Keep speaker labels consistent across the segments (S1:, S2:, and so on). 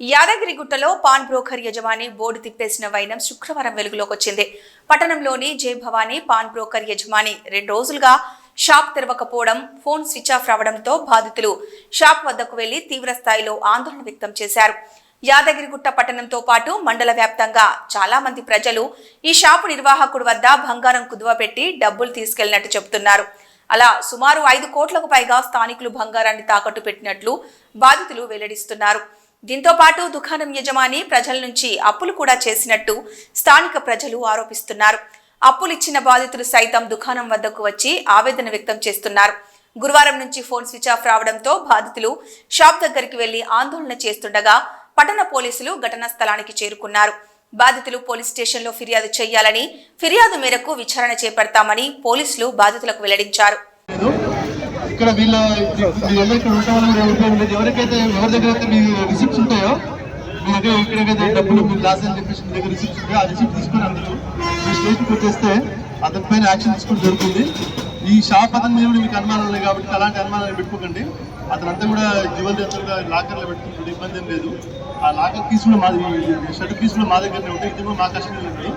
S1: యాదగిరిగుట్టలో pawn broker యజమాని board తిప్పేసిన వైనం శుక్రవారం వెలుగులోకి వచ్చింది పట్టణంలోని జై భవానీ పాన్ బ్రోకర్ యజమాని రెండు రోజులుగా షాప్ తెరవకపోవడం ఫోన్ స్విచ్ ఆఫ్ రావడంతో బాధితులు షాప్ వద్దకు వెళ్ళి తీవ్ర స్థాయిలో ఆందోళన వ్యక్తం చేశారు. యాదగిరిగుట్ట పట్టణంతో పాటు మండల వ్యాప్తంగా చాలా మంది ప్రజలు ఈ షాపు నిర్వాహకుడు వద్ద బంగారం కుదువపెట్టి డబ్బులు తీసుకెళ్ళినట్టు చెబుతున్నారు. అలా సుమారు ఐదు కోట్లకు పైగా స్థానికులు బంగారాన్ని తాకట్టు పెట్టినట్లు బాధితులు వెల్లడిస్తున్నారు. దీంతో పాటు దుకాణం యజమాని ప్రజల నుంచి అప్పులు కూడా చేసినట్టు స్థానిక ప్రజలు ఆరోపిస్తున్నారు. అప్పులిచ్చిన బాధితులు సైతం దుకాణం వద్దకు వచ్చి ఆవేదన వ్యక్తం చేస్తున్నారు. గురువారం నుంచి ఫోన్ స్విచ్ ఆఫ్ రావడంతో బాధితులు షాప్ దగ్గరికి వెళ్ళి ఆందోళన చేస్తుండగా పట్టణ పోలీసులు ఘటనా స్థలానికి చేరుకున్నారు. బాధితులు పోలీస్ స్టేషన్లో ఫిర్యాదు చేయాలని ఫిర్యాదు మేరకు విచారణ చేపడతామని పోలీసులు బాధితులకు వెల్లడించారు.
S2: ఇక్కడ వీళ్ళ వీళ్ళందరూ ఇక్కడ ఉంటామని కూడా ఉపయోగం లేదు ఎవరికైతే ఎవరి దగ్గర అయితే మీ రిసిప్ట్స్ ఉంటాయో మీ దగ్గర ఎక్కడికైతే డబ్బులు మీరు లాస్ అని చెప్పేసి మీ దగ్గర రిసిప్ట్స్ ఉంటాయో ఆ రిసిప్ట్ తీసుకుని అందరూ మీ స్టేషన్కి వచ్చేస్తే అతని పైన యాక్షన్ తీసుకుని జరుగుతుంది. ఈ షాప్ అతని మీద కూడా మీకు అనుమానాలు ఉన్నాయి కాబట్టి అలాంటి అనుమానాలు పెట్టుకోకండి. అతను అంతా కూడా జ్యువెలరీ అంతా కూడా లాకర్లో పెట్టుకుంటుంది ఇబ్బంది ఏం లేదు. ఆ లాకర్ కీస్ కూడా మా షర్ట్ కీస్ కూడా మా దగ్గరనే ఉంటాయి. ఇది కూడా మా కష్టమే ఉంది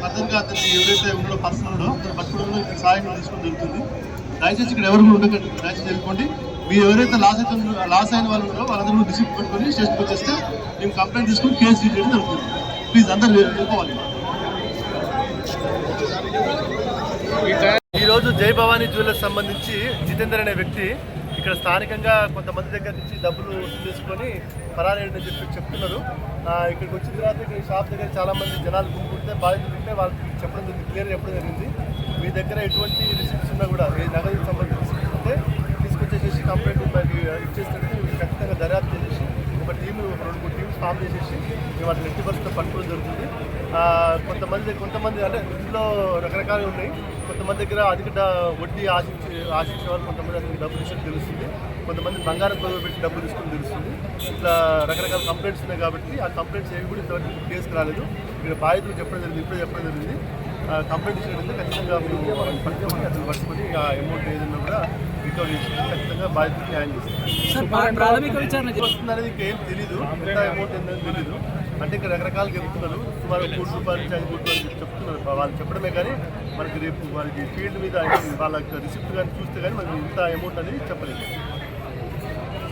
S2: ఫర్దర్గా అతనికి ఎవరైతే ఉన్నాడో పర్సన్ ఉన్నాడో అతను పట్టుకోవడంలో ఇక్కడ సహాయం తీసుకోవడం జరుగుతుంది. దయచేసి ఇక్కడ ఎవరు కూడా ఉండకండి. దయచేసి వెళ్ళిపోండి. మీరు ఎవరైతే లాస్ అయితే లాస్ అయిన వాళ్ళు ఉన్నారో వాళ్ళందరూ కూడా రిసిప్ట్ పెట్టుకొని స్టేషన్కి వచ్చేస్తే మేము కంప్లైంట్ తీసుకొని కేసు డీల్ చేయడం జరుగుతుంది ప్లీజ్ అందరూ వెళ్ళిపోవాలి ఈరోజు జై భవానీ జ్యువెలర్స్ సంబంధించి జితేందర్ అనే వ్యక్తి ఇక్కడ స్థానికంగా కొంతమంది దగ్గర నుంచి డబ్బులు తీసుకొని చేసుకొని చెప్పి చెప్తున్నారు. ఇక్కడికి వచ్చిన తర్వాత ఇక్కడ ఈ షాప్ దగ్గర చాలా మంది జనాలు గుంపుకుంటే బాధితులు ఉంటే వాళ్ళకి చెప్పడం జరిగింది క్లియర్ చెప్పడం జరిగింది. మీ దగ్గర ఎటువంటి రిసిప్ట్స్ ఉన్నా కూడా ఏ నగదు సంబంధించి రిసిప్ట్స్ తీసుకొచ్చేసేసి కంప్లైంట్ మనకి ఫామ్ చేసేసి మేము వాటిని ఎట్టి పరిస్థితుల్లో పట్టుకోవడం జరుగుతుంది. కొంతమంది కొంతమంది అంటే ఇందులో రకరకాలు ఉన్నాయి. కొంతమంది దగ్గర అధిక వడ్డీ ఆశించి ఆశించే వాళ్ళు కొంతమంది అతనికి డబ్బులు ఇచ్చినట్టు తెలుస్తుంది. కొంతమంది బంగారం కొలువ పెట్టి డబ్బులు తీసుకుని తెలుస్తుంది. ఇట్లా రకరకాల కంప్లైంట్స్ ఉన్నాయి కాబట్టి ఆ కంప్లైంట్స్ ఏవి కూడా ఇంతవరకు కేసుకు రాలేదు. ఇక్కడ బాధితులు చెప్పడం జరిగింది ఇప్పుడే చెప్పడం జరిగింది. ఆ, కంప్లైంట్ చేయడం ఖచ్చితంగా మేము వాళ్ళని పట్టుకొని అతను పట్టుకొని ఆ అమౌంట్ ఏదైనా కూడా రికవరీ చేసి ఖచ్చితంగా బాధితులకు న్యాయం
S3: ప్రా- ప్రాథమిక విచారణ
S2: వస్తుంది అనేది ఇంకేం తెలీదు. ఎంత అమౌంట్ ఏంటని తెలీదు. అంటే ఇక్కడ రకరకాలుగా చెప్తున్నారు. సుమారు కోటి రూపాయల నుంచి ఐదు కోట్ల వరకు చెప్తున్నారు. వాళ్ళు చెప్పడమే కానీ మనకి రేపు వాళ్ళకి ఫీల్డ్ మీద వాళ్ళ రిసిప్ట్ కానీ చూస్తే కానీ మనకి ఇంత అమౌంట్ అనేది చెప్పలేదు.